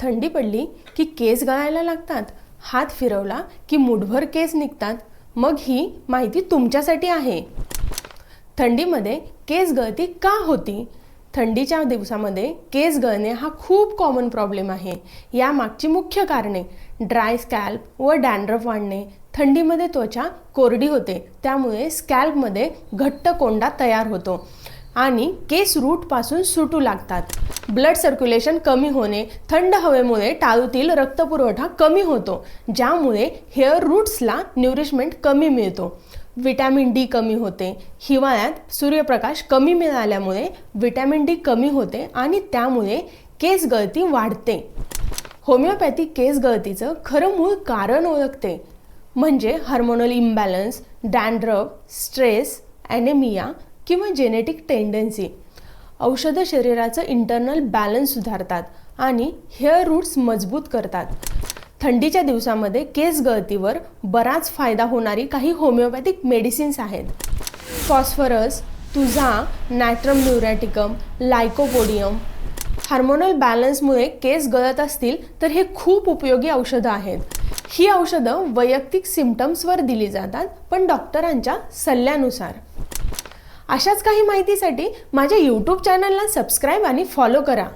थंडी पडली की केस गळायला लागतात हात फिरवला की मुठभर केस निघतात मग ही माहिती तुमच्यासाठी आहे. थंडीमध्ये केस गळती का होती? थंडीच्या दिवसामध्ये केस गळणे हा खूप कॉमन प्रॉब्लेम आहे. यामागची मुख्य कारणे ड्राय स्कॅल्प व डॅन्ड्रफ वाढणे. थंडीमध्ये त्वचा कोरडी होते त्यामुळे स्कॅल्पमध्ये घट्ट कोंडा तयार होतो. आणि केस रूटपासून सुटू लागतात. ब्लड सर्क्युलेशन कमी होणे थंड हवेमुळे टाळूतील रक्तपुरवठा कमी होतो ज्यामुळे हेअर रूट्सला न्यूरिशमेंट कमी मिळतो. विटॅमिन डी कमी होते हिवाळ्यात सूर्यप्रकाश कमी मिळाल्यामुळे विटॅमिन डी कमी होते आणि त्यामुळे केस गळती वाढते. होमिओपॅथी केस गळतीचं खरं मूळ कारण ओळखते. म्हणजे hormonal imbalance dandruff stress anaemia किंवा जेनेटिक टेंडन्सी औषधं शरीराचं इंटरनल बॅलन्स सुधारतात आणि हेअर रूट्स मजबूत करतात. थंडीच्या दिवसामध्ये केस गळतीवर बराच फायदा होणारी काही होमिओपॅथिक मेडिसिन्स आहेत. फॉस्फरस तुझा नॅट्रम न्यूरॅटिकम लायकोपोडियम हार्मोनल बॅलन्समुळे केस गळत असतील तर हे खूप उपयोगी औषधं आहेत. ही औषधं वैयक्तिक सिमटम्सवर दिली जातात पण डॉक्टरांच्या सल्ल्यानुसार. अशाच काही माहितीसाठी माझ्या यूट्यूब चॅनलला सबस्क्राईब आणि फॉलो करा.